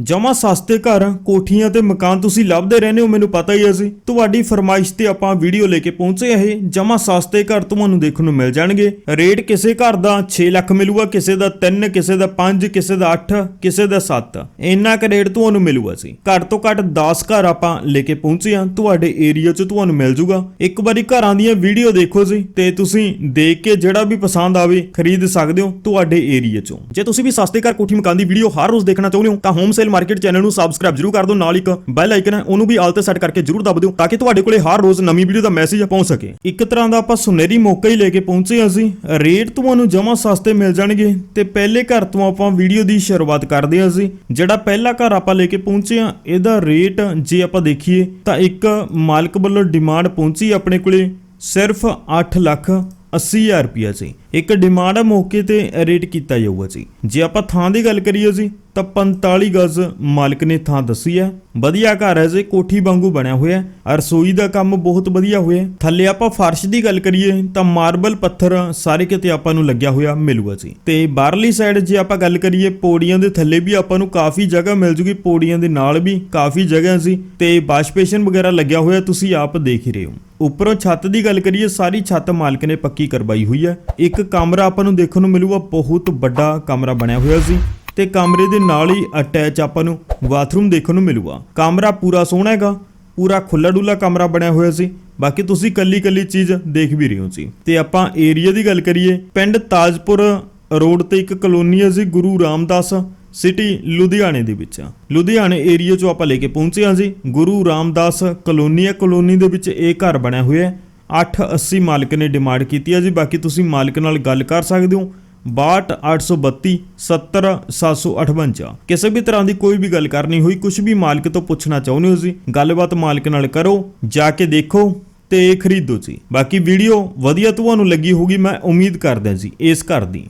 ਜਮਾ ਸਸਤੇ ਘਰ, ਕੋਠੀਆਂ ਤੇ ਮਕਾਨ ਤੁਸੀਂ ਲੱਭਦੇ ਰਹਿੰਦੇ ਹੋ, ਮੈਨੂੰ ਪਤਾ ਹੀ ਹੈ ਸੀ ਤੁਹਾਡੀ ਫਰਮਾਇਸ਼ ਤੇ ਆਪਾਂ ਵੀਡੀਓ ਲੈ ਕੇ ਪਹੁੰਚੇ ਇਹ। ਜਮਾ ਸਸਤੇ ਘਰ ਤੁਹਾਨੂੰ ਦੇਖਣ ਨੂੰ ਮਿਲ ਜਾਣਗੇ। ਰੇਟ ਕਿਸੇ ਘਰ ਦਾ 6 ਲੱਖ ਮਿਲੂਗਾ, ਕਿਸੇ ਦਾ 3 ਕਿਸੇ ਦਾ 5 ਕਿਸੇ ਦਾ 8 ਕਿਸੇ ਦਾ 7 ਇੰਨਾ ਕੁ ਰੇਟ ਤੁਹਾਨੂੰ ਮਿਲੂਗਾ ਸੀ ਘੱਟ ਤੋਂ ਘੱਟ 10 ਘਰ ਆਪਾਂ ਲੈ ਕੇ ਪਹੁੰਚੇ ਹਾਂ। ਤੁਹਾਡੇ ਏਰੀਆ 'ਚ ਤੁਹਾਨੂੰ ਮਿਲ ਜੂਗਾ। ਇੱਕ ਵਾਰੀ ਘਰਾਂ ਦੀਆਂ ਵੀਡੀਓ ਦੇਖੋ ਜੀ ਤੇ ਤੁਸੀਂ ਦੇਖ ਕੇ ਜਿਹੜਾ ਵੀ ਪਸੰਦ ਆਵੇ, ਖਰੀਦ ਸਕਦੇ ਹੋ ਤੁਹਾਡੇ ਏਰੀਆ 'ਚੋਂ। ਜੇ ਤੁਸੀਂ ਵੀ ਸਸਤੇ ਘਰ, ਕੋਠੀ, ਮਕਾਨ ਦੀ ਵੀਡੀਓ ਹਰ ਰੋਜ਼ ਦੇਖਣਾ ਚਾਹੁੰਦੇ ਹੋ, ਤਾਂ ਹੋਮ ਸੇਲ ਮਾਰਕੀਟ ਚੈਨਲ ਨੂੰ ਸਬਸਕ੍ਰਾਈਬ ਜਰੂਰ ਕਰ ਦਿਓ, ਨਾਲ ਇੱਕ ਬੈਲ ਆਈਕਨ ਹੈ, ਉਹਨੂੰ ਵੀ ਆਲ ਤੇ ਸੈੱਟ ਕਰਕੇ ਜਰੂਰ ਦਬ ਦਿਓ, ਤਾਂ ਕਿ ਤੁਹਾਡੇ ਕੋਲੇ ਹਰ ਰੋਜ਼ ਨਵੀਂ ਵੀਡੀਓ ਦਾ ਮੈਸੇਜ ਪਹੁੰਚ ਸਕੇ। ਇੱਕ ਤਰ੍ਹਾਂ ਦਾ ਆਪਾਂ ਸੁਨਹਿਰੀ ਮੌਕਾ ਹੀ ਲੈ ਕੇ ਪਹੁੰਚੇ ਅਸੀਂ। ਰੇਟ ਤੁਹਾਨੂੰ ਜਮਾ ਸਸਤੇ ਮਿਲ ਜਾਣਗੇ, ਤੇ ਪਹਿਲੇ ਘਰ ਤੋਂ ਆਪਾਂ ਵੀਡੀਓ ਦੀ ਸ਼ੁਰੂਆਤ ਕਰਦੇ ਹਾਂ ਅਸੀਂ। ਜਿਹੜਾ ਪਹਿਲਾ ਘਰ ਆਪਾਂ ਲੈ ਕੇ ਪਹੁੰਚੇ ਹਾਂ, ਇਹਦਾ ਰੇਟ ਜੇ ਆਪਾਂ ਦੇਖੀਏ, ਤਾਂ ਇੱਕ ਮਾਲਕ ਵੱਲੋਂ ਡਿਮਾਂਡ ਪਹੁੰਚੀ ਆਪਣੇ ਕੋਲੇ ਸਿਰਫ 8 ਲੱਖ। 80000 ਰੁਪਿਆ ਸੀ। ਇੱਕ ਡਿਮਾਂਡ ਮੌਕੇ ਤੇ ਰੇਟ ਕੀਤਾ ਜਾਊਗਾ ਜੀ ਜੇ ਆਪਾਂ ਥਾਂ ਦੀ ਗੱਲ ਕਰੀਏ ਜੀ, ਤਾਂ 45 ਗਜ਼ ਮਾਲਕ ਨੇ ਥਾਂ ਦੱਸੀ ਹੈ ਵਧੀਆ ਘਰ ਹੈ ਜੀ, ਕੋਠੀ ਵਾਂਗੂ ਬਣਿਆ ਹੋਇਆ ਹੈ। ਰਸੋਈ ਦਾ ਕੰਮ ਬਹੁਤ ਵਧੀਆ ਹੋਇਆ ਥੱਲੇ ਆਪਾਂ ਫਰਸ਼ ਦੀ ਗੱਲ ਕਰੀਏ, ਤਾਂ ਮਾਰਬਲ ਪੱਥਰ ਸਾਰੇ ਕਿਤੇ ਆਪਾਂ ਨੂੰ ਲੱਗਿਆ ਹੋਇਆ ਮਿਲੂਗਾ ਜੀ ਤੇ ਬਾਹਰਲੀ ਸਾਈਡ ਜੇ ਆਪਾਂ ਗੱਲ ਕਰੀਏ, ਪੌੜੀਆਂ ਦੇ ਥੱਲੇ ਵੀ ਆਪਾਂ ਨੂੰ ਕਾਫੀ ਜਗ੍ਹਾ ਮਿਲ ਜੂਗੀ। ਪੌੜੀਆਂ ਦੇ ਨਾਲ ਵੀ ਕਾਫੀ ਜਗ੍ਹਾ ਸੀ ਤੇ ਵਾਸ਼ਪੇਸ਼ਨ ਵਗੈਰਾ ਲੱਗਿਆ ਹੋਇਆ, ਤੁਸੀਂ ਆਪ ਦੇਖ ਹੀ ਰਹੇ ਹੋ। ਉੱਪਰੋਂ ਛੱਤ ਦੀ ਗੱਲ ਕਰੀਏ, ਸਾਰੀ ਛੱਤ ਮਾਲਕ ਨੇ ਪੱਕੀ ਕਰਵਾਈ ਹੋਈ ਹੈ। ਇੱਕ ਕਮਰਾ ਆਪਾਂ ਨੂੰ ਦੇਖਣ ਨੂੰ ਮਿਲੂਗਾ, ਬਹੁਤ ਵੱਡਾ ਕਮਰਾ ਬਣਿਆ ਹੋਇਆ ਸੀ ਤੇ ਕਮਰੇ ਦੇ ਨਾਲ ਹੀ ਅਟੈਚ ਆਪਾਂ ਨੂੰ ਬਾਥਰੂਮ ਦੇਖਣ ਨੂੰ ਮਿਲੂਗਾ। ਕਮਰਾ ਪੂਰਾ ਸੋਹਣਾ ਹੈਗਾ, ਪੂਰਾ ਖੁੱਲਾ ਡੁੱਲਾ ਕਮਰਾ ਬਣਿਆ ਹੋਇਆ ਸੀ। ਬਾਕੀ ਤੁਸੀਂ ਕੱਲੀ ਕੱਲੀ ਚੀਜ਼ ਦੇਖ ਵੀ ਰਹੇ ਹੋ ਸੀ। ਤੇ ਆਪਾਂ ਏਰੀਆ ਦੀ ਗੱਲ ਕਰੀਏ, ਪਿੰਡ ਤਾਜਪੁਰ ਰੋਡ ਤੇ ਇੱਕ ਕਲੋਨੀ ਹੈ ਜੀ, ਗੁਰੂ ਰਾਮਦਾਸ। ਸਿਟੀ ਲੁਧਿਆਣੇ ਦੇ ਵਿੱਚ ਆ। ਲੁਧਿਆਣੇ ਏਰੀਆ ਚੋਂ ਆਪਾਂ ਲੈ ਕੇ ਪਹੁੰਚੇ ਹਾਂ ਜੀ। ਗੁਰੂ ਰਾਮਦਾਸ ਕਲੋਨੀ ਹੈ। ਕਲੋਨੀ ਦੇ ਵਿੱਚ ਇਹ ਘਰ ਬਣਿਆ ਹੋਇਆ ਹੈ। 880 ਮਾਲਕ ਨੇ ਡਿਮਾਂਡ ਕੀਤੀ ਹੈ ਜੀ। ਬਾਕੀ ਤੁਸੀਂ ਮਾਲਕ ਨਾਲ ਗੱਲ ਕਰ ਸਕਦੇ ਹੋ। 62832 70758 ਕਿਸੇ ਵੀ ਤਰ੍ਹਾਂ ਦੀ ਕੋਈ ਵੀ ਗੱਲ ਕਰਨੀ ਹੋਈ ਕੁਝ ਵੀ ਮਾਲਕ ਤੋਂ ਪੁੱਛਣਾ ਚਾਹੁੰਦੇ ਹੋ ਜੀ, ਗੱਲਬਾਤ ਮਾਲਕ ਨਾਲ ਕਰੋ, ਜਾ ਕੇ ਦੇਖੋ ਤੇ ਖਰੀਦੋ ਜੀ। ਬਾਕੀ ਵੀਡੀਓ ਵਧੀਆ ਤੁਹਾਨੂੰ ਲੱਗੀ ਹੋਊਗੀ, ਮੈਂ ਉਮੀਦ ਕਰਦਾ ਜੀ, ਇਸ ਘਰ ਦੀ।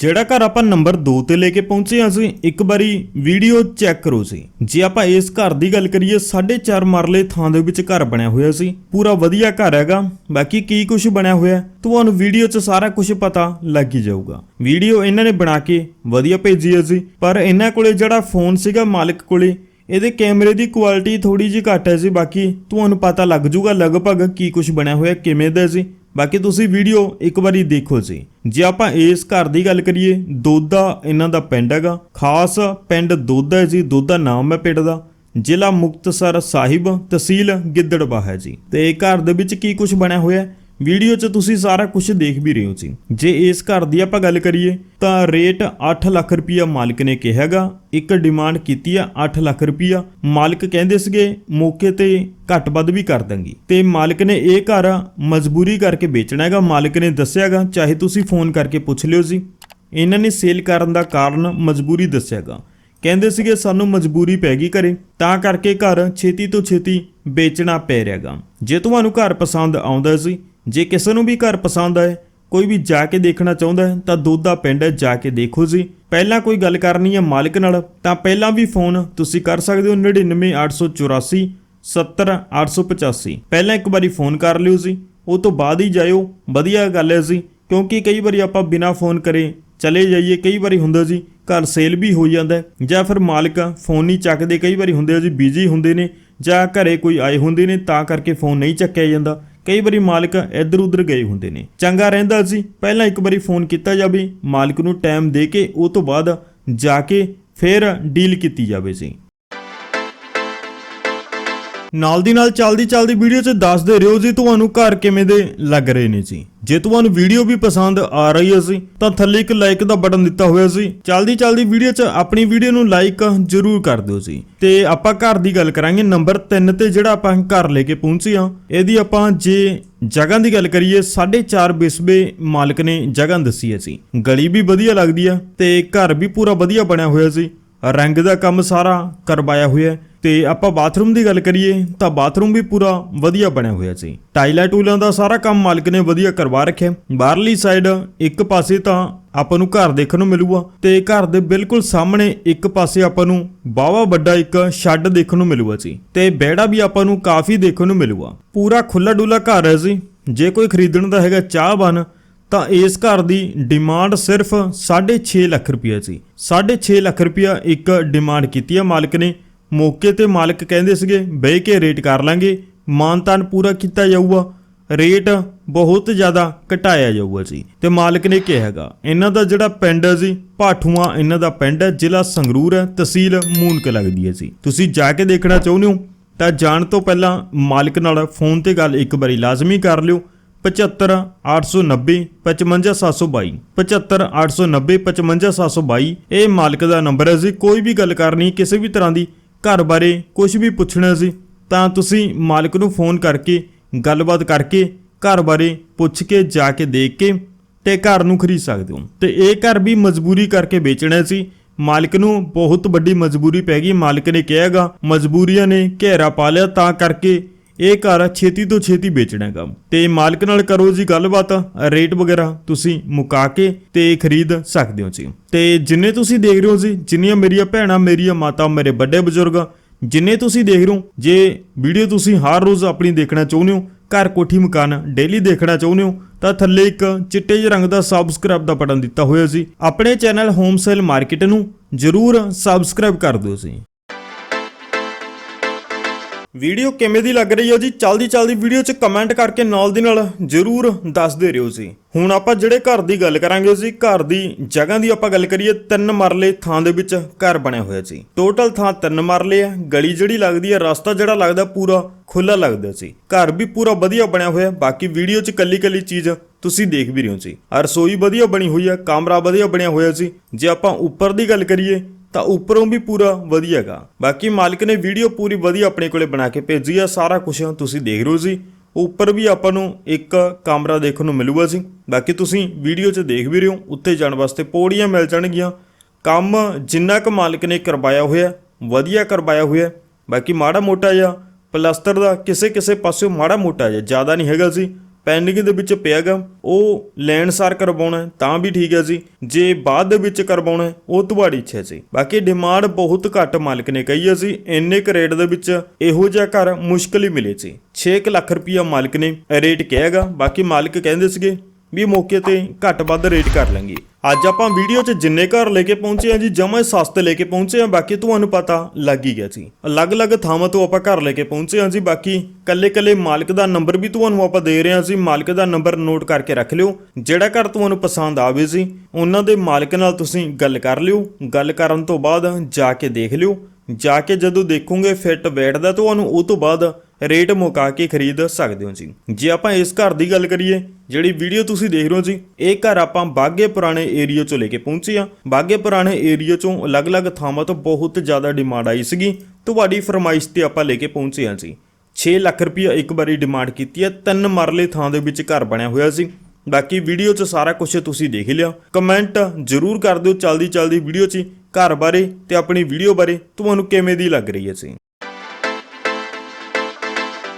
ਜਿਹੜਾ ਘਰ ਆਪਾਂ ਨੰਬਰ 2 ਤੇ ਲੈ ਕੇ ਪਹੁੰਚੇ ਹਾਂ ਅਸੀਂ, ਇੱਕ ਵਾਰੀ ਵੀਡੀਓ ਚੈੱਕ ਕਰੋ ਸੀ ਜੇ ਆਪਾਂ ਇਸ ਘਰ ਦੀ ਗੱਲ ਕਰੀਏ 4.5 ਮਰਲੇ ਥਾਂ ਦੇ ਵਿੱਚ ਘਰ ਬਣਿਆ ਹੋਇਆ ਸੀ। ਪੂਰਾ ਵਧੀਆ ਘਰ ਹੈਗਾ। ਬਾਕੀ ਕੀ ਕੁਝ ਬਣਿਆ ਹੋਇਆ, ਤੁਹਾਨੂੰ ਵੀਡੀਓ 'ਚ ਸਾਰਾ ਕੁਝ ਪਤਾ ਲੱਗ ਹੀ ਜਾਊਗਾ। ਵੀਡੀਓ ਇਹਨਾਂ ਨੇ ਬਣਾ ਕੇ ਵਧੀਆ ਭੇਜੀ ਹੈ ਸੀ ਪਰ ਇਹਨਾਂ ਕੋਲੇ ਜਿਹੜਾ ਫੋਨ ਸੀਗਾ ਮਾਲਕ ਕੋਲੇ, ਇਹਦੇ ਕੈਮਰੇ ਦੀ ਕੁਆਲਿਟੀ ਥੋੜੀ ਜਿਹੀ ਘੱਟ ਹੈ ਜੀ। ਬਾਕੀ ਤੁਹਾਨੂੰ ਪਤਾ ਲੱਗ ਜੂਗਾ ਲਗਭਗ ਕੀ ਕੁਝ ਬਣਿਆ ਹੋਇਆ, ਕਿਵੇਂ ਦਾ ਸੀ ਬਾਕੀ ਤੁਸੀਂ ਵੀਡੀਓ ਇੱਕ ਵਾਰੀ ਦੇਖੋ ਜੀ। ਜੇ ਆਪਾਂ ਇਸ ਘਰ ਦੀ ਗੱਲ ਕਰੀਏ ਦੋਦਾ ਇਹਨਾਂ ਦਾ ਪਿੰਡ ਹੈਗਾ। ਖਾਸ ਪਿੰਡ ਦੋਦਾ ਹੈ ਜੀ ਦੋਦਾ ਨਾਮ ਹੈ ਪਿੰਡ ਦਾ। ਜ਼ਿਲ੍ਹਾ ਮੁਕਤਸਰ ਸਾਹਿਬ ਤਹਿਸੀਲ ਗਿੱਦੜਬਾਹਾ ਹੈ ਜੀ। ਤੇ ਘਰ ਦੇ ਵਿੱਚ ਕੀ ਕੁਝ ਬਣਿਆ ਹੋਇਆ ਹੈ? ਵੀਡੀਓ 'ਚ ਤੁਸੀਂ ਸਾਰਾ ਕੁਝ ਦੇਖ ਵੀ ਰਹੇ ਹੋ ਜੀ ਜੇ ਇਸ ਘਰ ਦੀ ਆਪਾਂ ਗੱਲ ਕਰੀਏ, ਤਾਂ ਰੇਟ 8 ਲੱਖ ਰੁਪਈਆ ਮਾਲਕ ਨੇ ਕਿਹਾਗਾ ਇੱਕ ਡਿਮਾਂਡ ਕੀਤੀ ਆ 8 ਲੱਖ ਰੁਪਈਆ। ਮਾਲਕ ਕਹਿੰਦੇ ਸੀਗੇ, ਮੌਕੇ ਤੇ ਘੱਟ ਵੱਧ ਵੀ ਕਰ ਦਾਂਗੀ। ਤੇ ਮਾਲਕ ਨੇ ਇਹ ਘਰ ਮਜਬੂਰੀ ਕਰਕੇ ਵੇਚਣਾ ਹੈਗਾ। ਮਾਲਕ ਨੇ ਦੱਸਿਆਗਾ ਚਾਹੇ ਤੁਸੀਂ ਫੋਨ ਕਰਕੇ ਪੁੱਛ ਲਿਓ ਜੀ। ਇਹਨਾਂ ਨੇ ਸੇਲ ਕਰਨ ਦਾ ਕਾਰਨ ਮਜਬੂਰੀ ਦੱਸਿਆਗਾ ਕਹਿੰਦੇ ਸੀਗੇ, ਸਾਨੂੰ ਮਜਬੂਰੀ ਪੈ ਗਈ ਘਰੇ। ਤਾਂ ਕਰਕੇ ਘਰ ਛੇਤੀ ਤੋਂ ਛੇਤੀ ਵੇਚਣਾ ਪੈ ਰਿਹਾਗਾ ਜੇ ਤੁਹਾਨੂੰ ਘਰ ਪਸੰਦ ਆਉਂਦਾ ਸੀ ਜੇ ਕਿਸੇ ਨੂੰ ਵੀ ਘਰ ਪਸੰਦ ਆਏ, ਕੋਈ ਵੀ ਜਾ ਕੇ ਦੇਖਣਾ ਚਾਹੁੰਦਾ ਹੈ, ਤਾਂ ਦੋਦਾ ਪਿੰਡ ਹੈ, ਜਾ ਕੇ ਦੇਖੋ ਜੀ। ਪਹਿਲਾਂ ਕੋਈ ਗੱਲ ਕਰਨੀ ਹੈ ਮਾਲਕ ਨਾਲ, ਤਾਂ ਪਹਿਲਾਂ ਵੀ ਫੋਨ ਤੁਸੀਂ ਕਰ ਸਕਦੇ ਹੋ 99884 70885 ਪਹਿਲਾਂ ਇੱਕ ਵਾਰੀ ਫੋਨ ਕਰ ਲਿਓ ਜੀ। ਉਹ ਤੋਂ ਬਾਅਦ ਹੀ ਜਾਇਓ। ਵਧੀਆ ਗੱਲ ਹੈ ਜੀ, ਕਿਉਂਕਿ ਕਈ ਵਾਰੀ ਆਪਾਂ ਬਿਨਾ ਫੋਨ ਕਰੇ ਚਲੇ ਜਾਈਏ, ਕਈ ਵਾਰੀ ਹੁੰਦਾ ਜੀ, ਘਰ ਸੇਲ ਵੀ ਹੋ ਜਾਂਦਾ ਜਾਂ ਫਿਰ ਮਾਲਕ ਫੋਨ ਨਹੀਂ ਚੱਕਦੇ, ਕਈ ਵਾਰੀ ਹੁੰਦੇ ਆ ਜੀ ਬਿਜ਼ੀ ਹੁੰਦੇ ਨੇ ਜਾਂ ਘਰੇ ਕੋਈ ਆਏ ਹੁੰਦੇ ਨੇ, ਤਾਂ ਕਰਕੇ ਫੋਨ ਨਹੀਂ ਚੱਕਿਆ ਜਾਂਦਾ। ਕਈ ਵਾਰੀ ਮਾਲਕ ਇੱਧਰ ਉੱਧਰ ਗਏ ਹੁੰਦੇ ਨੇ। ਚੰਗਾ ਰਹਿੰਦਾ ਸੀ, ਪਹਿਲਾਂ ਇੱਕ ਵਾਰੀ ਫੋਨ ਕੀਤਾ ਜਾਵੇ, ਮਾਲਕ ਨੂੰ ਟਾਈਮ ਦੇ ਕੇ ਉਹ ਤੋਂ ਬਾਅਦ ਜਾ ਕੇ ਫਿਰ ਡੀਲ ਕੀਤੀ ਜਾਵੇ ਸੀ। ਨਾਲ ਦੀ ਨਾਲ ਚੱਲਦੀ ਚੱਲਦੀ ਵੀਡੀਓ 'ਚ ਦੱਸਦੇ ਰਹੋ ਜੀ ਤੁਹਾਨੂੰ ਘਰ ਕਿਵੇਂ ਦੇ ਲੱਗ ਰਹੇ ਨੇ ਜੀ। ਜੇ ਤੁਹਾਨੂੰ ਵੀਡੀਓ ਵੀ ਪਸੰਦ ਆ ਰਹੀ ਹੈ ਜੀ, ਤਾਂ ਥੱਲੇ ਇੱਕ ਲਾਈਕ ਦਾ ਬਟਨ ਦਿੱਤਾ ਹੋਇਆ ਸੀ ਚੱਲਦੀ ਚੱਲਦੀ ਵੀਡੀਓ 'ਚ ਆਪਣੀ ਵੀਡੀਓ ਨੂੰ ਲਾਈਕ ਜ਼ਰੂਰ ਕਰ ਦਿਓ ਜੀ। ਤੇ ਆਪਾਂ ਘਰ ਦੀ ਗੱਲ ਕਰਾਂਗੇ ਨੰਬਰ 3 ਤੇ ਜਿਹੜਾ ਆਪਾਂ ਘਰ ਲੈ ਕੇ ਪਹੁੰਚੇ ਆ ਇਹਦੀ ਆਪਾਂ ਜੇ ਜਗ੍ਹਾ ਦੀ ਗੱਲ ਕਰੀਏ 4.5 ਬਿਸਬੇ ਮਾਲਕ ਨੇ ਜਗ੍ਹਾ ਦੱਸੀ ਹੈ ਜੀ। ਗਲੀ ਵੀ ਵਧੀਆ ਲੱਗਦੀ ਆ ਤੇ ਘਰ ਵੀ ਪੂਰਾ ਵਧੀਆ ਬਣਿਆ ਹੋਇਆ ਸੀ ਰੰਗ ਦਾ ਕੰਮ ਸਾਰਾ ਕਰਵਾਇਆ ਹੋਇਆ ਤੇ ਆਪਾਂ ਬਾਥਰੂਮ ਦੀ ਗੱਲ ਕਰੀਏ ਤਾਂ ਬਾਥਰੂਮ ਵੀ ਪੂਰਾ ਵਧੀਆ ਬਣਿਆ ਹੋਇਆ ਸੀ। ਟਾਈਲਾਂ ਟੂਲਾਂ ਦਾ ਸਾਰਾ ਕੰਮ ਮਾਲਕ ਨੇ ਵਧੀਆ ਕਰਵਾ ਰੱਖਿਆ। ਬਾਹਰਲੀ ਸਾਈਡ ਇੱਕ ਪਾਸੇ ਤਾਂ ਆਪਾਂ ਨੂੰ ਘਰ ਦੇਖਣ ਨੂੰ ਮਿਲੂਗਾ ਤੇ ਘਰ ਦੇ ਬਿਲਕੁਲ ਸਾਹਮਣੇ ਇੱਕ ਪਾਸੇ ਆਪਾਂ ਨੂੰ ਬਾਵਾ ਵੱਡਾ ਇੱਕ ਸ਼ੈੱਡ ਦੇਖਣ ਨੂੰ ਮਿਲੂਗਾ ਜੀ ਤੇ ਬੈੜਾ ਵੀ ਆਪਾਂ ਨੂੰ ਕਾਫੀ ਦੇਖਣ ਨੂੰ ਮਿਲੂਗਾ। ਪੂਰਾ ਖੁੱਲਾ ਡੁੱਲਾ ਘਰ ਹੈ ਜੀ। ਜੇ ਕੋਈ ਖਰੀਦਣ ਦਾ ਹੈਗਾ ਚਾਹ ਬਨ ਤਾਂ ਇਸ ਘਰ ਦੀ ਡਿਮਾਂਡ ਸਿਰਫ 6.5 ਲੱਖ ਰੁਪਏ ਸੀ 6.5 ਲੱਖ ਰੁਪਏ ਇੱਕ ਡਿਮਾਂਡ ਕੀਤੀ ਹੈ ਮਾਲਕ ਨੇ ਮੌਕੇ ਤੇ ਮਾਲਕ ਕਹਿੰਦੇ ਸੀਗੇ, ਬਹਿ ਕੇ ਰੇਟ ਕਰ ਲਾਂਗੇ। ਮਾਨਤਾਨ ਪੂਰਾ ਕੀਤਾ ਜਾਊਗਾ। ਰੇਟ ਬਹੁਤ ਜ਼ਿਆਦਾ ਘਟਾਇਆ ਜਾਊਗਾ ਜੀ। ਤੇ ਮਾਲਕ ਨੇ ਕਿਹਾ ਹੈਗਾ, ਇਹਨਾਂ ਦਾ ਜਿਹੜਾ ਪਿੰਡ ਹੈ ਜੀ, ਭਾਠੂਆਂ ਇਹਨਾਂ ਦਾ ਪਿੰਡ ਹੈ, ਜ਼ਿਲ੍ਹਾ ਸੰਗਰੂਰ ਹੈ, ਤਹਿਸੀਲ ਮੂਨਕ ਲੱਗਦੀ ਹੈ ਜੀ। ਤੁਸੀਂ ਜਾ ਕੇ ਦੇਖਣਾ ਚਾਹੁੰਦੇ ਹੋ, ਤਾਂ ਜਾਣ ਤੋਂ ਪਹਿਲਾਂ ਮਾਲਕ ਨਾਲ ਫੋਨ ਤੇ ਗੱਲ ਇੱਕ ਵਾਰੀ ਲਾਜ਼ਮੀ ਕਰ ਲਿਓ। 75 890 55722 75 890 55722 ਇਹ ਮਾਲਕ ਦਾ ਨੰਬਰ ਹੈ ਜੀ। ਕੋਈ ਵੀ ਗੱਲ ਕਰਨੀ ਕਿਸੇ ਵੀ ਤਰ੍ਹਾਂ ਦੀ ਘਰ ਬਾਰੇ ਕੁਝ ਵੀ ਪੁੱਛਣਾ ਸੀ, ਤਾਂ ਤੁਸੀਂ ਮਾਲਕ ਨੂੰ ਫੋਨ ਕਰਕੇ ਗੱਲਬਾਤ ਕਰਕੇ ਘਰ ਬਾਰੇ ਪੁੱਛ ਕੇ ਜਾ ਕੇ ਦੇਖ ਕੇ ਤੇ ਘਰ ਨੂੰ ਖਰੀਦ ਸਕਦੇ ਹੋ। ਤੇ ਇਹ ਘਰ ਵੀ ਮਜਬੂਰੀ ਕਰਕੇ ਵੇਚਣਾ ਸੀ। ਮਾਲਕ ਨੂੰ ਬਹੁਤ ਵੱਡੀ ਮਜਬੂਰੀ ਪੈ ਗਈ। ਮਾਲਕ ਨੇ ਕਿਹਾਗਾ ਮਜਬੂਰੀਆਂ ਨੇ ਘੇਰਾ ਪਾ ਲਿਆ, ਤਾਂ ਕਰਕੇ ਇਹ ਘਰ ਛੇਤੀ ਤੋਂ ਛੇਤੀ ਵੇਚਣਾ ਕੰਮ। ਤੇ ਮਾਲਕ ਨਾਲ ਕਰੋ ਜੀ ਗੱਲਬਾਤ, ਰੇਟ ਵਗੈਰਾ ਤੁਸੀਂ ਮੁਕਾ ਕੇ ਤੇ ਖਰੀਦ ਸਕਦੇ ਹੋ ਜੀ। ਤੇ ਜਿੰਨੇ ਤੁਸੀਂ ਦੇਖ ਰਹੇ ਹੋ ਜੀ, ਜਿੰਨੀਆਂ ਮੇਰੀਆਂ ਭੈਣਾਂ, ਮੇਰੀਆਂ ਮਾਤਾ, ਮੇਰੇ ਵੱਡੇ ਬਜ਼ੁਰਗ, ਜਿੰਨੇ ਤੁਸੀਂ ਦੇਖ ਰਹੇ ਹੋ, ਜੇ ਵੀਡੀਓ ਤੁਸੀਂ ਹਰ ਰੋਜ਼ ਆਪਣੀ ਦੇਖਣਾ ਚਾਹੁੰਦੇ ਹੋ, ਘਰ ਕੋਠੀ ਮਕਾਨ ਡੇਲੀ ਦੇਖਣਾ ਚਾਹੁੰਦੇ ਹੋ, ਤਾਂ ਥੱਲੇ ਇੱਕ ਚਿੱਟੇ ਜਿਹੇ ਰੰਗ ਦਾ ਸਬਸਕ੍ਰਾਈਬ ਦਾ ਬਟਨ ਦਿੱਤਾ ਹੋਇਆ ਸੀ ਆਪਣੇ ਚੈਨਲ ਹੋਮ ਸੇਲ ਮਾਰਕੀਟ ਨੂੰ ਜਰੂਰ ਸਬਸਕ੍ਰਾਈਬ ਕਰ ਦਿਓ ਸੀ ਵੀਡੀਓ ਕਿਵੇਂ ਦੀ ਲੱਗ ਰਹੀ ਹੈ ਜੀ? ਚਲਦੀ ਚਲਦੀ ਵੀਡੀਓ 'ਚ ਕਮੈਂਟ ਕਰਕੇ ਨਾਲ ਦੀ ਨਾਲ ਜਰੂਰ ਦੱਸਦੇ ਰਹੋ ਜੀ। ਹੁਣ ਆਪਾਂ ਜਿਹੜੇ ਘਰ ਦੀ ਗੱਲ ਕਰਾਂਗੇ ਜੀ, ਘਰ ਦੀ ਜਗ੍ਹਾ ਦੀ ਆਪਾਂ ਗੱਲ ਕਰੀਏ, ਤਿੰਨ ਮਰਲੇ ਥਾਂ ਦੇ ਵਿੱਚ ਘਰ ਬਣਿਆ ਹੋਇਆ ਜੀ। ਟੋਟਲ ਥਾਂ ਤਿੰਨ ਮਰਲੇ ਆ, ਗਲੀ ਜਿਹੜੀ ਲੱਗਦੀ ਹੈ, ਰਸਤਾ ਜਿਹੜਾ ਲੱਗਦਾ ਪੂਰਾ ਖੁੱਲਾ ਲੱਗਦਾ ਸੀ ਘਰ ਵੀ ਪੂਰਾ ਵਧੀਆ ਬਣਿਆ ਹੋਇਆ, ਬਾਕੀ ਵੀਡੀਓ 'ਚ ਕੱਲੀ ਕੱਲੀ ਚੀਜ਼ ਤੁਸੀਂ ਦੇਖ ਵੀ ਰਹੇ ਹੋ ਜੀ ਰਸੋਈ ਵਧੀਆ ਬਣੀ ਹੋਈ ਹੈ ਕਮਰਾ ਵਧੀਆ ਬਣਿਆ ਹੋਇਆ ਸੀ ਜੇ ਆਪਾਂ ਉੱਪਰ ਦੀ ਗੱਲ ਕਰੀਏ ਤਾਂ ਉੱਪਰੋਂ ਵੀ ਪੂਰਾ ਵਧੀਆ ਹੈਗਾ। ਬਾਕੀ ਮਾਲਕ ਨੇ ਵੀਡੀਓ ਪੂਰੀ ਵਧੀਆ ਆਪਣੇ ਕੋਲੇ ਬਣਾ ਕੇ ਭੇਜੀ ਆ, ਸਾਰਾ ਕੁਝ ਤੁਸੀਂ ਦੇਖ ਰਹੇ ਹੋ ਜੀ। ਉੱਪਰ ਵੀ ਆਪਾਂ ਨੂੰ ਇੱਕ ਕਮਰਾ ਦੇਖਣ ਨੂੰ ਮਿਲੂਗਾ ਜੀ। ਬਾਕੀ ਤੁਸੀਂ ਵੀਡੀਓ 'ਚ ਦੇਖ ਵੀ ਰਹੇ ਹੋ ਉੱਤੇ ਜਾਣ ਵਾਸਤੇ ਪੌੜੀਆਂ ਮਿਲ ਜਾਣਗੀਆਂ। ਕੰਮ ਜਿੰਨਾ ਕੁ ਮਾਲਕ ਨੇ ਕਰਵਾਇਆ ਹੋਇਆ, ਵਧੀਆ ਕਰਵਾਇਆ ਹੋਇਆ। ਬਾਕੀ ਮਾੜਾ ਮੋਟਾ ਜਿਹਾ ਪਲਸਤਰ ਦਾ ਕਿਸੇ ਕਿਸੇ ਪਾਸਿਓਂ ਮਾੜਾ ਮੋਟਾ ਜਿਹਾ, ਜ਼ਿਆਦਾ ਨਹੀਂ ਹੈਗਾ ਜੀ। ਪੈਂਡਿੰਗ ਦੇ ਵਿੱਚ ਪਿਆਗਾ, ਉਹ ਲੈਣ ਸਾਰ ਕਰਵਾਉਣਾ ਤਾਂ ਵੀ ਠੀਕ ਹੈ ਜੀ। ਜੇ ਬਾਅਦ ਦੇ ਵਿੱਚ ਕਰਵਾਉਣਾ ਉਹ ਤੁਹਾਡੀ ਇੱਛਾ ਸੀ ਬਾਕੀ ਡਿਮਾਂਡ ਬਹੁਤ ਘੱਟ ਮਾਲਕ ਨੇ ਕਹੀ ਹੈ ਜੀ, ਇੰਨੇ ਕੁ ਰੇਟ ਦੇ ਵਿੱਚ ਇਹੋ ਜਿਹਾ ਘਰ ਮੁਸ਼ਕਲ ਹੀ ਮਿਲੇ ਸੀ 6 ਲੱਖ ਰੁਪਈਆ ਮਾਲਕ ਨੇ ਰੇਟ ਕਿਹਾਗਾ, ਬਾਕੀ ਮਾਲਕ ਕਹਿੰਦੇ ਸੀਗੇ ਵੀ ਮੌਕੇ ਤੇ ਘੱਟ ਵੱਧ ਰੇਟ ਕਰ ਲਾਂਗੇ। ਅੱਜ ਆਪਾਂ ਵੀਡੀਓ 'ਚ ਜਿੰਨੇ ਘਰ ਲੈ ਕੇ ਪਹੁੰਚੇ ਆ ਜੀ, ਜਮਾ ਸਸਤੇ ਲੈ ਕੇ ਪਹੁੰਚੇ ਆ, ਬਾਕੀ ਤੁਹਾਨੂੰ ਪਤਾ ਲੱਗ ਹੀ ਗਿਆ ਜੀ ਅਲੱਗ-ਅਲੱਗ ਥਾਵਾਂ ਤੋਂ ਆਪਾਂ ਘਰ ਲੈ ਕੇ ਪਹੁੰਚੇ ਆ ਜੀ, ਬਾਕੀ ਕੱਲੇ-ਕੱਲੇ ਮਾਲਕ ਦਾ ਨੰਬਰ ਵੀ ਤੁਹਾਨੂੰ ਆਪਾਂ ਦੇ ਰਹੇ ਹਾਂ ਜੀ, ਮਾਲਕ ਦਾ ਨੰਬਰ ਨੋਟ ਕਰਕੇ ਰੱਖ ਲਿਓ। ਜਿਹੜਾ ਘਰ ਤੁਹਾਨੂੰ ਪਸੰਦ ਆਵੇ ਜੀ, ਉਹਨਾਂ ਦੇ ਮਾਲਕ ਨਾਲ ਤੁਸੀਂ ਗੱਲ ਕਰ ਲਿਓ। ਗੱਲ ਕਰਨ ਤੋਂ ਬਾਅਦ ਜਾ ਕੇ ਦੇਖ ਲਿਓ। ਜਾ ਕੇ ਜਦੋਂ ਦੇਖੋਗੇ ਫਿੱਟ ਬੈਠਦਾ ਤੁਹਾਨੂੰ ਉਹ ਤੋਂ ਬਾਅਦ ਰੇਟ ਮੁਕਾ ਕੇ ਖਰੀਦ ਸਕਦੇ ਹੋ ਜੀ। ਜੇ ਆਪਾਂ ਇਸ ਘਰ ਦੀ ਗੱਲ ਕਰੀਏ ਜਿਹੜੀ ਵੀਡੀਓ ਤੁਸੀਂ ਦੇਖ ਰਹੇ ਹੋ ਜੀ, ਇਹ ਘਰ ਆਪਾਂ ਬਾਗੇ ਪੁਰਾਣੇ ਏਰੀਆ ਚੋਂ ਲੈ ਕੇ ਪਹੁੰਚੇ ਆ ਬਾਗੇ ਪੁਰਾਣੇ ਏਰੀਆ ਚੋਂ ਅਲੱਗ-ਅਲੱਗ ਥਾਵਾਂ ਤੋਂ ਬਹੁਤ ਜ਼ਿਆਦਾ ਡਿਮਾਂਡ ਆਈ ਸੀਗੀ। ਤੁਹਾਡੀ ਫਰਮਾਇਸ਼ ਤੇ ਆਪਾਂ ਲੈ ਕੇ ਪਹੁੰਚੇ ਆ ਜੀ। 6 ਲੱਖ ਰੁਪਈਆ ਇੱਕ ਵਾਰੀ ਡਿਮਾਂਡ ਕੀਤੀ ਹੈ, ਤਿੰਨ ਮਰਲੇ ਥਾਂ ਦੇ ਵਿੱਚ ਘਰ ਬਣਿਆ ਹੋਇਆ ਸੀ। ਬਾਕੀ ਵੀਡੀਓ 'ਚ ਸਾਰਾ ਕੁਝ ਤੁਸੀਂ ਦੇਖ ਲਿਆ। ਕਮੈਂਟ ਜ਼ਰੂਰ ਕਰ ਦਿਓ ਚਲਦੀ ਚਲਦੀ ਵੀਡੀਓ 'ਚ ਘਰ ਬਾਰੇ ਤੇ ਆਪਣੀ ਵੀਡੀਓ ਬਾਰੇ। ਤੁਹਾਨੂੰ ਕਿਵੇਂ ਦੀ ਲੱਗ ਰਹੀ ਹੈ ਜੀ?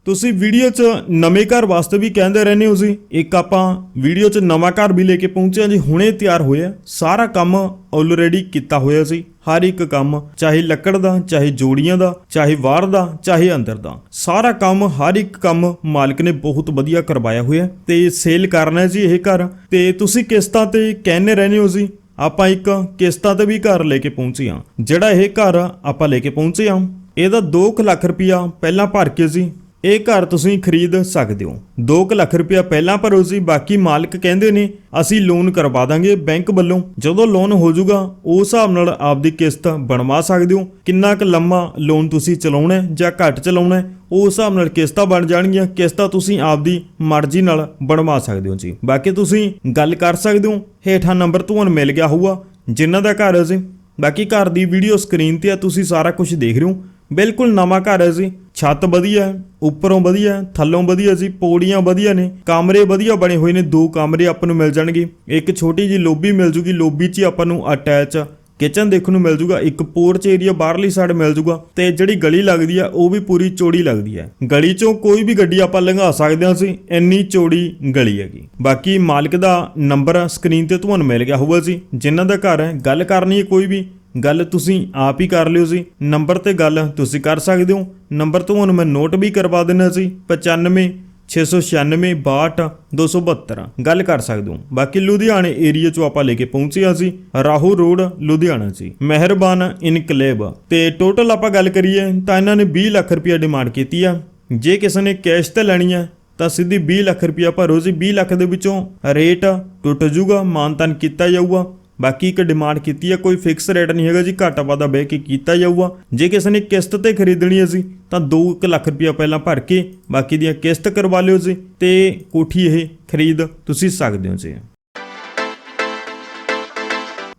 ਤੁਸੀਂ ਵੀਡੀਓ 'ਚ ਨਵੇਂ ਘਰ ਵਾਸਤੇ ਵੀ ਕਹਿੰਦੇ ਰਹਿੰਦੇ ਹੋ ਜੀ। ਇੱਕ ਆਪਾਂ ਵੀਡੀਓ 'ਚ ਨਵਾਂ ਘਰ ਵੀ ਲੈ ਕੇ ਪਹੁੰਚੇ ਹਾਂ ਜੀ, ਹੁਣੇ ਤਿਆਰ ਹੋਇਆ ਸਾਰਾ ਕੰਮ ਆਲਰੇਡੀ ਕੀਤਾ ਹੋਇਆ ਸੀ। ਹਰ ਇੱਕ ਕੰਮ, ਚਾਹੇ ਲੱਕੜ ਦਾ, ਚਾਹੇ ਜੋੜੀਆਂ ਦਾ, ਚਾਹੇ ਬਾਹਰ ਦਾ, ਚਾਹੇ ਅੰਦਰ ਦਾ। ਸਾਰਾ ਕੰਮ, ਹਰ ਇੱਕ ਕੰਮ ਮਾਲਕ ਨੇ ਬਹੁਤ ਵਧੀਆ ਕਰਵਾਇਆ ਹੋਇਆ ਤੇ ਸੇਲ ਕਰਨਾ ਹੈ ਜੀ ਇਹ ਘਰ। ਤੇ ਤੁਸੀਂ ਕਿਸ਼ਤਾਂ ਤੇ ਕਹਿੰਦੇ ਰਹਿੰਦੇ ਹੋ ਜੀ। ਆਪਾਂ ਇੱਕ ਕਿਸ਼ਤਾਂ ਤੇ ਵੀ ਘਰ ਲੈ ਕੇ ਪਹੁੰਚੇ ਹਾਂ। ਜਿਹੜਾ ਇਹ ਘਰ ਆਪਾਂ ਲੈ ਕੇ ਪਹੁੰਚੇ ਹਾਂ, ਇਹਦਾ 2 ਲੱਖ ਰੁਪਇਆ ਪਹਿਲਾਂ ਭਰ ਕੇ ਸੀ ਇਹ ਘਰ ਤੁਸੀਂ ਖਰੀਦ ਸਕਦੇ ਹੋ। 2 ਲੱਖ ਰੁਪਇਆ ਪਹਿਲਾਂ ਭਰੋ ਜੀ ਬਾਕੀ ਮਾਲਕ ਕਹਿੰਦੇ ਨੇ, ਅਸੀਂ ਲੋਨ ਕਰਵਾ ਦਾਂਗੇ ਬੈਂਕ ਵੱਲੋਂ। ਜਦੋਂ ਲੋਨ ਹੋ ਜਾਊਗਾ, ਉਸ ਹਿਸਾਬ ਨਾਲ ਆਪਦੀ ਕਿਸ਼ਤ ਬਣਵਾ ਸਕਦੇ ਹੋ। ਕਿੰਨਾ ਕੁ ਲੰਮਾ ਲੋਨ ਤੁਸੀਂ ਚਲਾਉਣਾ ਜਾਂ ਘੱਟ ਚਲਾਉਣਾ ਉਸ ਹਿਸਾਬ ਨਾਲ ਕਿਸ਼ਤਾਂ ਬਣ ਜਾਣਗੀਆਂ। ਕਿਸ਼ਤਾਂ ਤੁਸੀਂ ਆਪਦੀ ਮਰਜ਼ੀ ਨਾਲ ਬਣਵਾ ਸਕਦੇ ਹੋ ਜੀ। ਬਾਕੀ ਤੁਸੀਂ ਗੱਲ ਕਰ ਸਕਦੇ ਹੋ, ਹੇਠਾਂ ਨੰਬਰ ਤੁਹਾਨੂੰ ਮਿਲ ਗਿਆ ਹੋਊਗਾ, ਜਿਨ੍ਹਾਂ ਦਾ ਘਰ ਹੈ ਜੀ। ਬਾਕੀ ਘਰ ਦੀ ਵੀਡੀਓ ਸਕਰੀਨ ਤੇ ਆ, ਤੁਸੀਂ ਸਾਰਾ ਕੁਝ ਦੇਖ ਰਹੇ ਹੋ। ਬਿਲਕੁਲ ਨਵਾਂ ਘਰ ਹੈ ਜੀ। ਛੱਤ ਵਧੀਆ, ਉੱਪਰੋਂ ਵਧੀਆ, ਥੱਲੋਂ ਵਧੀਆ ਸੀ, ਪੌੜੀਆਂ ਵਧੀਆ ਨੇ, ਕਮਰੇ ਵਧੀਆ ਬਣੇ ਹੋਏ ਨੇ, ਦੋ ਕਮਰੇ ਆਪਾਂ ਨੂੰ ਮਿਲ ਜਾਣਗੇ। ਇੱਕ ਛੋਟੀ ਜੀ ਲੋਬੀ ਮਿਲ ਜੂਗੀ, ਲੋਬੀ 'ਚ ਹੀ ਆਪਾਂ ਨੂੰ ਅਟੈਚ ਕਿਚਨ ਦੇਖਣ ਨੂੰ ਮਿਲ ਜੂਗਾ, ਇੱਕ ਪੋਰਚ ਏਰੀਆ ਬਾਹਰਲੀ ਸਾਈਡ ਮਿਲ ਜੂਗਾ ਤੇ ਜਿਹੜੀ ਗਲੀ ਲੱਗਦੀ ਆ, ਉਹ ਵੀ ਪੂਰੀ ਚੌੜੀ ਲੱਗਦੀ ਹੈ ਗਲੀ 'ਚੋਂ ਕੋਈ ਵੀ ਗੱਡੀ ਆਪਾਂ ਲੰਘਾ ਸਕਦੇ ਹਾਂ ਸੀ ਇੰਨੀ ਚੌੜੀ ਗਲੀ ਹੈਗੀ। ਬਾਕੀ ਮਾਲਕ ਦਾ ਨੰਬਰ ਸਕਰੀਨ ਤੇ ਤੁਹਾਨੂੰ ਮਿਲ ਗਿਆ ਹੋਊਗਾ ਜੀ। ਜਿਨ੍ਹਾਂ ਦਾ ਘਰ ਹੈ, ਗੱਲ ਕਰਨੀ ਹੈ ਕੋਈ ਵੀ ਗੱਲ ਤੁਸੀਂ ਆਪ ਹੀ ਕਰ ਲਿਓ ਜੀ। ਨੰਬਰ ਤੇ ਗੱਲ ਤੁਸੀਂ ਕਰ ਸਕਦੇ ਹੋ। ਨੰਬਰ ਤੁਹਾਨੂੰ ਮੈਂ ਨੋਟ ਵੀ ਕਰਵਾ ਦਿੰਦਾ ਸੀ 95 696 62 272 ਗੱਲ ਕਰ ਸਕਦੇ ਹੋ। ਬਾਕੀ ਲੁਧਿਆਣੇ ਏਰੀਆ ਚੋਂ ਆਪਾਂ ਲੈ ਕੇ ਪਹੁੰਚੇ ਹਾਂ ਸੀ ਰਾਹੂ ਰੋਡ, ਲੁਧਿਆਣਾ ਸੀ ਮਿਹਰਬਾਨ ਇਨਕਲੇਬ ਤੇ ਟੋਟਲ ਆਪਾਂ ਗੱਲ ਕਰੀਏ ਤਾਂ ਇਹਨਾਂ ਨੇ 20 ਲੱਖ ਰੁਪਏ ਡਿਮਾਂਡ ਕੀਤੀ ਆ। ਜੇ ਕਿਸੇ ਨੇ ਕੈਸ਼ ਤੇ ਲੈਣੀ ਆ, ਤਾਂ ਸਿੱਧੀ 20 ਲੱਖ ਰੁਪਇਆ ਭਰੋ ਜੀ। 20 ਲੱਖ ਦੇ ਵਿੱਚੋਂ ਰੇਟ ਟੁੱਟ ਜਾਊਗਾ, ਮਾਨਤਨ ਕੀਤਾ ਜਾਊਗਾ। ਬਾਕੀ ਇੱਕ ਡਿਮਾਂਡ ਕੀਤੀ ਹੈ, ਕੋਈ ਫਿਕਸ ਰੇਟ ਨਹੀਂ ਹੈਗਾ ਜੀ, ਘਾਟਾ ਵਾਧਾ ਬਹਿ ਕੇ ਕੀਤਾ ਜਾਊਗਾ। ਜੇ ਕਿਸੇ ਨੇ ਕਿਸ਼ਤ ਤੇ ਖਰੀਦਣੀ ਹੈ ਜੀ, ਤਾਂ 2 ਲੱਖ ਰੁਪਇਆ ਪਹਿਲਾਂ ਭਰ ਕੇ ਬਾਕੀ ਦੀਆਂ ਕਿਸ਼ਤ ਕਰਵਾ ਲਿਓ ਜੀ, ਤੇ ਕੋਠੀ ਇਹ ਖਰੀਦ ਤੁਸੀਂ ਸਕਦੇ ਹੋ ਜੀ।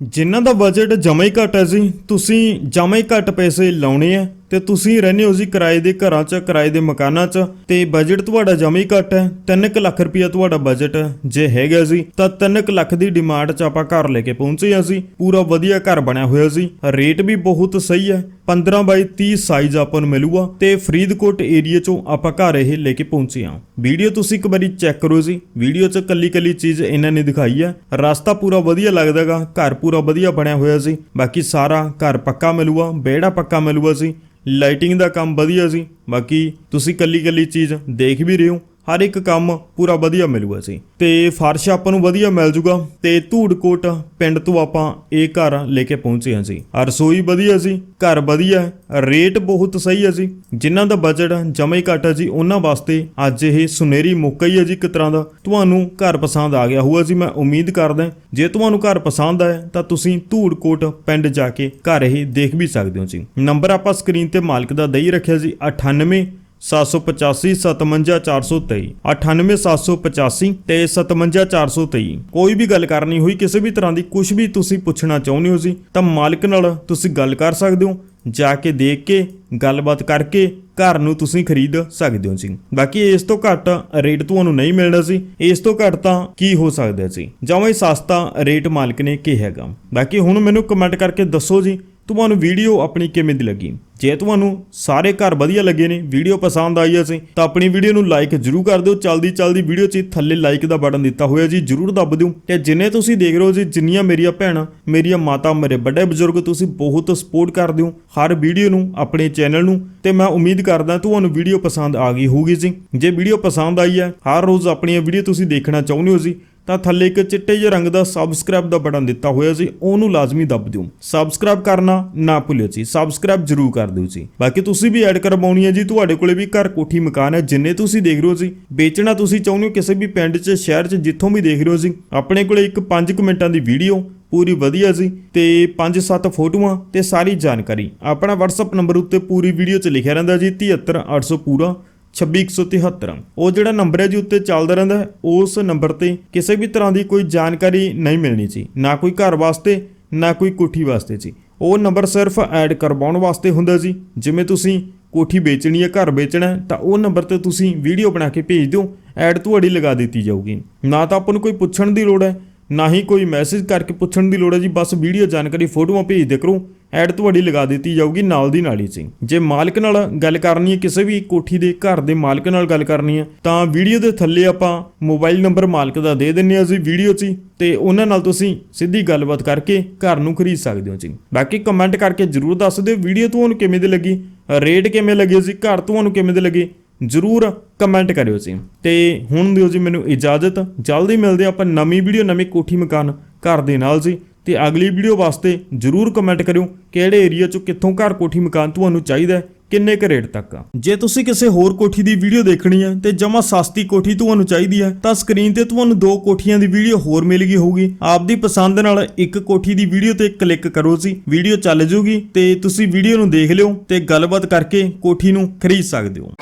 ਜਿਨ੍ਹਾਂ ਦਾ ਬਜਟ ਜਮਾ ਹੀ ਘੱਟ ਹੈ ਜੀ, ਤੁਸੀਂ ਜਮਾ ਹੀ ਘੱਟ ਪੈਸੇ ਲਾਉਣੇ ਆ ਤੇ ਤੁਸੀਂ ਰਹਿੰਦੇ ਹੋ ਜੀ ਕਿਰਾਏ ਦੇ ਘਰਾਂ 'ਚ, ਕਿਰਾਏ ਦੇ ਮਕਾਨਾਂ 'ਚ, ਤੇ ਬਜਟ ਤੁਹਾਡਾ ਜਮਾ ਹੀ ਘੱਟ ਹੈ। 3 ਲੱਖ ਰੁਪਇਆ ਤੁਹਾਡਾ ਬਜਟ ਜੇ ਹੈਗਾ ਸੀ ਤਾਂ 3 ਲੱਖ ਦੀ ਡਿਮਾਂਡ 'ਚ ਆਪਾਂ ਘਰ ਲੈ ਕੇ ਪਹੁੰਚੇ ਹਾਂ ਸੀ ਪੂਰਾ ਵਧੀਆ ਘਰ ਬਣਿਆ ਹੋਇਆ ਸੀ ਰੇਟ ਵੀ ਬਹੁਤ ਸਹੀ ਹੈ। 15 ਬਾਈ 30 ਸਾਈਜ਼ ਆਪਾਂ ਨੂੰ ਮਿਲੂਗਾ ਤੇ ਫਰੀਦਕੋਟ ਏਰੀਆ 'ਚੋਂ ਆਪਾਂ ਘਰ ਇਹ ਲੈ ਕੇ ਪਹੁੰਚੇ ਹਾਂ। ਵੀਡੀਓ ਤੁਸੀਂ ਇੱਕ ਵਾਰੀ ਚੈੱਕ ਕਰੋ ਜੀ। ਵੀਡੀਓ 'ਚ ਕੱਲੀ ਕੱਲੀ ਚੀਜ਼ ਇਹਨਾਂ ਨੇ ਦਿਖਾਈ ਹੈ। ਰਸਤਾ ਪੂਰਾ ਵਧੀਆ ਲੱਗਦਾਗਾ। ਘਰ ਪੂਰਾ ਵਧੀਆ ਬਣਿਆ ਹੋਇਆ ਸੀ ਬਾਕੀ ਸਾਰਾ ਘਰ ਪੱਕਾ ਮਿਲੂਗਾ, ਵਿਹੜਾ ਪੱਕਾ ਮਿਲੂਗਾ ਸੀ ਲਾਈਟਿੰਗ ਦਾ ਕੰਮ ਵਧੀਆ ਸੀ। ਬਾਕੀ ਤੁਸੀਂ ਕੱਲੀ ਕੱਲੀ ਚੀਜ਼ ਦੇਖ ਵੀ ਰਹੇ ਹੋ। ਹਰ ਇੱਕ ਕੰਮ ਪੂਰਾ ਵਧੀਆ ਮਿਲੂਗਾ ਸੀ। ਤੇ ਫਰਸ਼ ਆਪਾਂ ਨੂੰ ਵਧੀਆ ਮਿਲ ਜੂਗਾ। ਤੇ ਧੂੜਕੋਟ ਪਿੰਡ ਤੋਂ ਆਪਾਂ ਇਹ ਘਰ ਲੈ ਕੇ ਪਹੁੰਚੇ ਹਾਂ ਜੀ। ਰਸੋਈ ਵਧੀਆ ਸੀ ਘਰ ਵਧੀਆ ਰੇਟ ਬਹੁਤ ਸਹੀ ਹੈ ਜੀ। ਜਿਨ੍ਹਾਂ ਦਾ ਬਜਟ ਜਮਾ ਹੀ ਘੱਟ ਹੈ ਜੀ, ਉਹਨਾਂ ਵਾਸਤੇ ਅੱਜ ਇਹ ਸੁਨਹਿਰੀ ਮੌਕਾ ਹੀ ਹੈ ਜੀ ਇੱਕ ਤਰ੍ਹਾਂ ਦਾ। ਤੁਹਾਨੂੰ ਘਰ ਪਸੰਦ ਆ ਗਿਆ ਹੋਊਗਾ ਜੀ, ਮੈਂ ਉਮੀਦ ਕਰਦਾ ਜੇ ਤੁਹਾਨੂੰ ਘਰ ਪਸੰਦ ਆਇਆ, ਤਾਂ ਤੁਸੀਂ ਧੂੜਕੋਟ ਪਿੰਡ ਜਾ ਕੇ ਘਰ ਇਹ ਦੇਖ ਵੀ ਸਕਦੇ ਹੋ ਜੀ। ਨੰਬਰ ਆਪਾਂ ਸਕਰੀਨ ਤੇ ਮਾਲਕ ਦਾ ਦਈ ਰੱਖਿਆ ਜੀ 98 785 57423 98785 ਤੇ 57423 ਕੋਈ ਵੀ ਗੱਲ ਕਰਨੀ ਹੋਈ, ਕਿਸੇ ਵੀ ਤਰ੍ਹਾਂ ਦੀ ਕੁਝ ਵੀ ਤੁਸੀਂ ਪੁੱਛਣਾ ਚਾਹੁੰਦੇ ਹੋ ਜੀ, ਤਾਂ ਮਾਲਕ ਨਾਲ ਤੁਸੀਂ ਗੱਲ ਕਰ ਸਕਦੇ ਹੋ, ਜਾ ਕੇ ਦੇਖ ਕੇ, ਗੱਲਬਾਤ ਕਰਕੇ ਘਰ ਨੂੰ ਤੁਸੀਂ ਖਰੀਦ ਸਕਦੇ ਹੋ ਜੀ। ਬਾਕੀ ਇਸ ਤੋਂ ਘੱਟ ਰੇਟ ਤੁਹਾਨੂੰ ਨਹੀਂ ਮਿਲਣਾ ਸੀ ਇਸ ਤੋਂ ਘੱਟ ਤਾਂ ਕੀ ਹੋ ਸਕਦਾ ਸੀ ਜਮਾਂ ਹੀ ਸਸਤਾ ਰੇਟ ਮਾਲਕ ਨੇ ਕਿਹਾ ਹੈਗਾ। ਬਾਕੀ ਹੁਣ ਮੈਨੂੰ ਕਮੈਂਟ ਕਰਕੇ ਦੱਸੋ ਜੀ, ਤੁਹਾਨੂੰ ਵੀਡੀਓ ਆਪਣੀ ਕਿਵੇਂ ਦੀ ਲੱਗੀ? ਜੇ ਤੁਹਾਨੂੰ ਸਾਰੇ ਘਰ ਵਧੀਆ ਲੱਗੇ ਨੇ, ਵੀਡੀਓ ਪਸੰਦ ਆਈ ਅਸੀਂ, ਤਾਂ ਆਪਣੀ ਵੀਡੀਓ ਨੂੰ ਲਾਈਕ ਜਰੂਰ ਕਰ ਦਿਓ। ਚਲਦੀ ਚਲਦੀ ਵੀਡੀਓ 'ਚ ਥੱਲੇ ਲਾਈਕ ਦਾ ਬਟਨ ਦਿੱਤਾ ਹੋਇਆ ਜੀ, ਜਰੂਰ ਦੱਬ ਦਿਓ। ਤੇ ਜਿੰਨੇ ਤੁਸੀਂ ਦੇਖ ਰਹੇ ਹੋ ਜੀ, ਜਿੰਨੀਆਂ ਮੇਰੀਆਂ ਭੈਣਾਂ, ਮੇਰੀਆਂ ਮਾਤਾ, ਮੇਰੇ ਵੱਡੇ ਬਜ਼ੁਰਗ, ਤੁਸੀਂ ਬਹੁਤ ਸਪੋਰਟ ਕਰਦੇ ਹੋ ਹਰ ਵੀਡੀਓ ਨੂੰ, ਆਪਣੇ ਚੈਨਲ ਨੂੰ। ਤੇ ਮੈਂ ਉਮੀਦ ਕਰਦਾ ਤੁਹਾਨੂੰ ਵੀਡੀਓ ਪਸੰਦ ਆ ਗਈ ਹੋਊਗੀ ਜੀ। ਜੇ ਵੀਡੀਓ ਪਸੰਦ ਆਈ ਹੈ, ਹਰ ਰੋਜ਼ ਆਪਣੀਆਂ ਵੀਡੀਓ ਤੁਸੀਂ ਦੇਖਣਾ ਚਾਹੁੰਦੇ ਹੋ ਜੀ ਤਾਂ ਥੱਲੇ ਇੱਕ ਚਿੱਟੇ ਜਿਹੇ ਰੰਗ ਦਾ ਸਬਸਕ੍ਰਾਈਬ ਦਾ ਬਟਨ ਦਿੱਤਾ ਹੋਇਆ ਸੀ, ਉਹਨੂੰ ਲਾਜ਼ਮੀ ਦੱਬ ਦਿਓ। ਸਬਸਕ੍ਰਾਈਬ ਕਰਨਾ ਨਾ ਭੁੱਲਿਓ ਜੀ ਸਬਸਕ੍ਰਾਈਬ ਜ਼ਰੂਰ ਕਰ ਦਿਓ ਜੀ। ਬਾਕੀ ਤੁਸੀਂ ਵੀ ਐਡ ਕਰਵਾਉਣੀ ਹੈ ਜੀ, ਤੁਹਾਡੇ ਕੋਲੇ ਵੀ ਘਰ ਕੋਠੀ ਮਕਾਨ ਹੈ, ਜਿੰਨੇ ਤੁਸੀਂ ਦੇਖ ਰਹੇ ਹੋ ਜੀ। ਵੇਚਣਾ ਤੁਸੀਂ ਚਾਹੁੰਦੇ ਹੋ ਕਿਸੇ ਵੀ ਪਿੰਡ 'ਚ, ਸ਼ਹਿਰ 'ਚ, ਜਿੱਥੋਂ ਵੀ ਦੇਖ ਰਹੇ ਹੋ ਜੀ। ਆਪਣੇ ਕੋਲੇ ਇੱਕ 5 ਮਿੰਟਾਂ ਦੀ ਵੀਡੀਓ ਪੂਰੀ ਵਧੀਆ ਸੀ ਤੇ 5-7 ਫੋਟੋਆਂ ਤੇ ਸਾਰੀ ਜਾਣਕਾਰੀ। ਆਪਣਾ WhatsApp ਨੰਬਰ ਉੱਤੇ ਪੂਰੀ ਵੀਡੀਓ 'ਚ ਲਿਖਿਆ ਰਹਿੰਦਾ ਜੀ 73800 ਪੂਰਾ। 26173 ਉਹ ਜਿਹੜਾ ਨੰਬਰ ਹੈ ਜੀ ਉੱਤੇ ਚੱਲਦਾ ਰਹਿੰਦਾ ਹੈ, ਉਸ ਨੰਬਰ ਤੇ ਕਿਸੇ ਵੀ ਤਰ੍ਹਾਂ ਦੀ ਕੋਈ ਜਾਣਕਾਰੀ ਨਹੀਂ ਮਿਲਣੀ ਜੀ ਨਾ ਕੋਈ ਘਰ ਵਾਸਤੇ ਨਾ ਕੋਈ ਕੋਠੀ ਵਾਸਤੇ ਜੀ ਉਹ ਨੰਬਰ ਸਿਰਫ ਐਡ ਕਰਵਾਉਣ ਵਾਸਤੇ ਹੁੰਦਾ ਜੀ ਜਿਵੇਂ ਤੁਸੀਂ ਕੋਠੀ ਵੇਚਣੀ ਹੈ ਘਰ ਵੇਚਣਾ ਤਾਂ ਉਹ ਨੰਬਰ ਤੇ ਤੁਸੀਂ ਵੀਡੀਓ ਬਣਾ ਕੇ ਭੇਜ ਦਿਓ ਐਡ ਤੁਹਾਡੀ ਲਗਾ ਦਿੱਤੀ ਜਾਊਗੀ। ਨਾ ਤਾਂ ਆਪਾਂ ਨੂੰ ਕੋਈ ਪੁੱਛਣ ਦੀ ਲੋੜ ਹੈ ਨਾ ਹੀ ਕੋਈ ਮੈਸੇਜ ਕਰਕੇ ਪੁੱਛਣ ਦੀ ਲੋੜ ਹੈ ਜੀ। ਬਸ ਵੀਡੀਓ ਜਾਣਕਾਰੀ ਫੋਟੋਆਂ ਭੇਜ ਦੇ ਕਰੋ। ਐਡ ਤੁਹਾਡੀ ਲਗਾ ਦਿੱਤੀ ਜਾਊਗੀ ਨਾਲ ਦੀ ਨਾਲ ਹੀ ਸੀ। ਜੇ ਮਾਲਕ ਨਾਲ ਗੱਲ ਕਰਨੀ ਹੈ, ਕਿਸੇ ਵੀ ਕੋਠੀ ਦੇ ਘਰ ਦੇ ਮਾਲਕ ਨਾਲ ਗੱਲ ਕਰਨੀ ਹੈ, ਤਾਂ ਵੀਡੀਓ ਦੇ ਥੱਲੇ ਆਪਾਂ ਮੋਬਾਈਲ ਨੰਬਰ ਮਾਲਕ ਦਾ ਦੇ ਦਿੰਨੇ ਆ ਜੀ ਵੀਡੀਓ 'ਚ ਹੀ, ਤੇ ਉਹਨਾਂ ਨਾਲ ਤੁਸੀਂ ਸਿੱਧੀ ਗੱਲਬਾਤ ਕਰਕੇ ਘਰ ਨੂੰ ਖਰੀਦ ਸਕਦੇ ਹੋ ਜੀ। ਬਾਕੀ ਕਮੈਂਟ ਕਰਕੇ ਜਰੂਰ ਦੱਸ ਦਿਓ ਵੀਡੀਓ ਤੁਹਾਨੂੰ ਕਿਵੇਂ ਦੀ ਲੱਗੀ, ਰੇਟ ਕਿਵੇਂ ਲੱਗੇ ਜੀ, ਘਰ ਤੁਹਾਨੂੰ ਕਿਵੇਂ ਦੇ ਲੱਗੇ, ਜਰੂਰ ਕਮੈਂਟ ਕਰਿਓ ਜੀ। ਤੇ ਹੁਣ ਦਿਓ ਜੀ ਮੈਨੂੰ ਇਜਾਜ਼ਤ, ਜਲਦੀ ਮਿਲਦੇ ਆਪਾਂ ਨਵੀਂ ਵੀਡੀਓ, ਨਵੀਂ ਕੋਠੀ ਮਕਾਨ ਘਰ ਦੇ ਨਾਲ ਜੀ। ਤੇ ਅਗਲੀ ਵੀਡੀਓ ਵਾਸਤੇ ਜਰੂਰ ਕਮੈਂਟ ਕਰਿਓ ਕਿਹੜੇ ਏਰੀਆ ਚੋਂ ਕਿੱਥੋਂ ਘਰ ਕੋਠੀ ਮਕਾਨ ਤੁਹਾਨੂੰ ਚਾਹੀਦਾ ਕਿੰਨੇ ਕੁ ਰੇਟ ਤੱਕ ਆ। ਜੇ ਤੁਸੀਂ ਕਿਸੇ ਹੋਰ ਕੋਠੀ ਦੀ ਵੀਡੀਓ ਦੇਖਣੀ ਹੈ ਤੇ ਜਮਾ ਸਸਤੀ ਕੋਠੀ ਤੁਹਾਨੂੰ ਚਾਹੀਦੀ ਹੈ, ਤਾਂ ਸਕਰੀਨ ਤੇ ਤੁਹਾਨੂੰ ਦੋ ਕੋਠੀਆਂ ਦੀ ਵੀਡੀਓ ਹੋਰ ਮਿਲ ਗਈ ਹੋਊਗੀ। ਆਪਦੀ ਪਸੰਦ ਨਾਲ ਇੱਕ ਕੋਠੀ ਦੀ ਵੀਡੀਓ ਤੇ ਕਲਿੱਕ ਕਰੋ ਜੀ। ਵੀਡੀਓ ਚੱਲ ਜੂਗੀ ਤੇ ਤੁਸੀਂ ਵੀਡੀਓ ਨੂੰ ਦੇਖ ਲਿਓ ਤੇ ਗੱਲਬਾਤ ਕਰਕੇ ਕੋਠੀ ਨੂੰ ਖਰੀਦ ਸਕਦੇ ਹੋ।